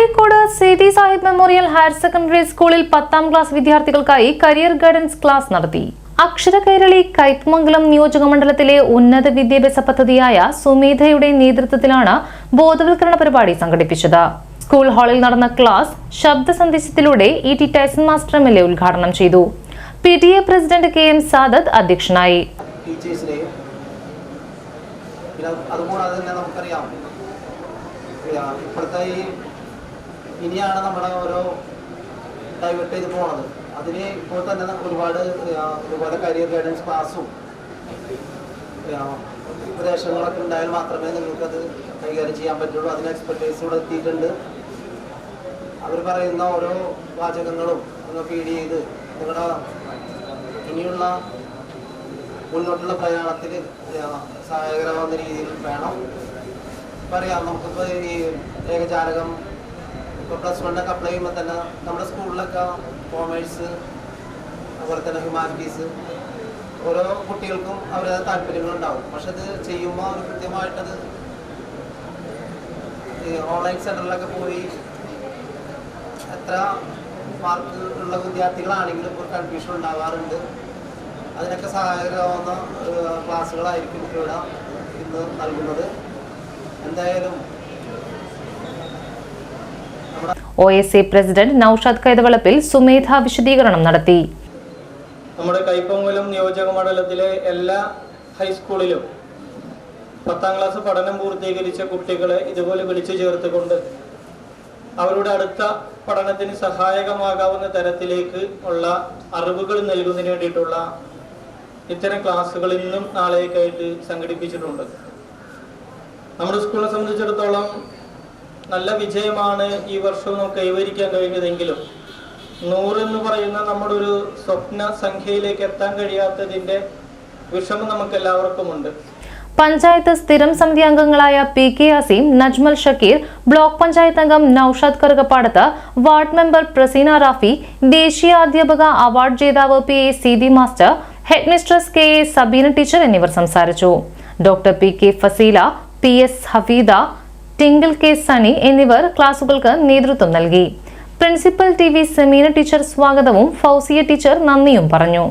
Azhikode Sethi Sahib memorial higher secondary സ്കൂളിൽ പത്താം class വിദ്യാർത്ഥികൾക്കായി കരിയർ ഗൈഡൻസ് ക്ലാസ് നടത്തി. അക്ഷര കൈരളി കൈത്മംഗലം നിയോജക മണ്ഡലത്തിലെ ഉന്നത വിദ്യാഭ്യാസ പദ്ധതിയായ സുമേധയുടെ നേതൃത്വത്തിലാണ് ബോധവൽക്കരണ പരിപാടി സംഘടിപ്പിച്ചത്. സ്കൂൾ ഹാളിൽ നടന്ന ക്ലാസ് ശബ്ദ സന്ദേശത്തിലൂടെ E T Tyson master M L A ഉദ്ഘാടനം ചെയ്തു. P T A president K M Sadath അധ്യക്ഷനായി. അതുകൂടാതെ തന്നെ നമുക്കറിയാം ഇപ്പോഴത്തെ ഈ ഇനിയാണ് നമ്മുടെ ഓരോ ഡൈവേർട്ട് ചെയ്ത് പോണത്. അതിന് ഇപ്പോൾ തന്നെ ഒരുപാട് ഒരുപാട് കരിയർ ഗൈഡൻസ് ക്ലാസ്സും ഉപദേശങ്ങളൊക്കെ ഉണ്ടായാൽ മാത്രമേ നിങ്ങൾക്കത് കൈകാര്യം ചെയ്യാൻ പറ്റുള്ളൂ. അതിന് എക്സ്പെർട്ടൈസ് ഇവിടെ എത്തിയിട്ടുണ്ട്. അവർ പറയുന്ന ഓരോ വാചകങ്ങളും നിങ്ങൾ ഫീഡ് ചെയ്ത് നിങ്ങളുടെ ഇനിയുള്ള മുന്നോട്ടുള്ള പ്രയാണത്തിൽ സഹായകരമാകുന്ന രീതിയിൽ വേണം. പറയാം നമുക്കിപ്പോൾ ഈ ഏകജാലകം ഇപ്പോൾ പ്ലസ് വണ്ണൊക്കെ അപ്ലൈ ചെയ്യുമ്പോൾ തന്നെ നമ്മുടെ സ്കൂളിലൊക്കെ കോമേഴ്സ് അതുപോലെ തന്നെ ഹ്യൂമാനിറ്റീസ് ഓരോ കുട്ടികൾക്കും അവരുടെ താല്പര്യങ്ങളുണ്ടാവും. പക്ഷെ അത് ചെയ്യുമ്പോൾ അവർ കൃത്യമായിട്ടത് ഓൺലൈൻ സെന്ററിലൊക്കെ പോയി എത്ര മാർക്ക് ഉള്ള വിദ്യാർത്ഥികളാണെങ്കിലും ഒരു കൺഫ്യൂഷൻ ഉണ്ടാകാറുണ്ട് അതിനൊക്കെ സഹായകരമാവുന്ന ക്ലാസ്സുകളായിരിക്കും ഇവിടെ ഇന്ന് നൽകുന്നത്. എന്തായാലും O S A president Naushad Kaithavalappil Sumedha വിശദീകരണം നടത്തി. നമ്മുടെ കൈപ്പമംഗലം നിയോജക മണ്ഡലത്തിലെ എല്ലാ ഹൈസ്കൂളിലും പത്താം ക്ലാസ് പഠനം പൂർത്തീകരിച്ച കുട്ടികളെ ഇതുപോലെ വിളിച്ചു ചേർത്തുകൊണ്ട് അവരുടെ അടുത്ത പഠനത്തിന് സഹായകമാകാവുന്ന തരത്തിലേക്ക് ഉള്ള അറിവുകൾ നൽകുന്നതിന് വേണ്ടിയിട്ടുള്ള ഇത്തരം ക്ലാസ്സുകൾ ഇന്നും നാളേക്കായിട്ട് സംഘടിപ്പിച്ചിട്ടുണ്ട്. നമ്മുടെ സ്കൂളിനെ സംബന്ധിച്ചിടത്തോളം നല്ല വിജയമാണ് ഈ വർഷവും നമുക്ക് കൈവരിക്കാൻ കഴിഞ്ഞതെങ്കിലും നൂറ് എന്ന് പറയുന്ന നമ്മുടെ ഒരു സ്വപ്ന സംഖ്യയിലേക്ക് എത്താൻ കഴിയാത്തതിന്റെ വിഷമം നമുക്ക് എല്ലാവർക്കും ഉണ്ട് പഞ്ചായത്ത് സ്ഥിരം സമിതി അംഗങ്ങളായ P K Azeem Najmal Shakeer block panchayat അംഗം നൌഷാദ് കറുകപ്പാടത്ത് വാർഡ് മെമ്പർ പ്രസീന റാഫി ദേശീയ അധ്യാപക അവാർഡ് ജേതാവ് P A C master headmistress K A Sabeena teacher എന്നിവർ സംസാരിച്ചു. Doctor P K Fazeela P S Hafeeda Tinkle K Sunny എന്നിവർ ക്ലാസുകൾക്ക് നേതൃത്വം നൽകി. Principal T V Sameena teacher സ്വാഗതവും ഫൗസിയ ടീച്ചർ നന്ദിയും പറഞ്ഞു.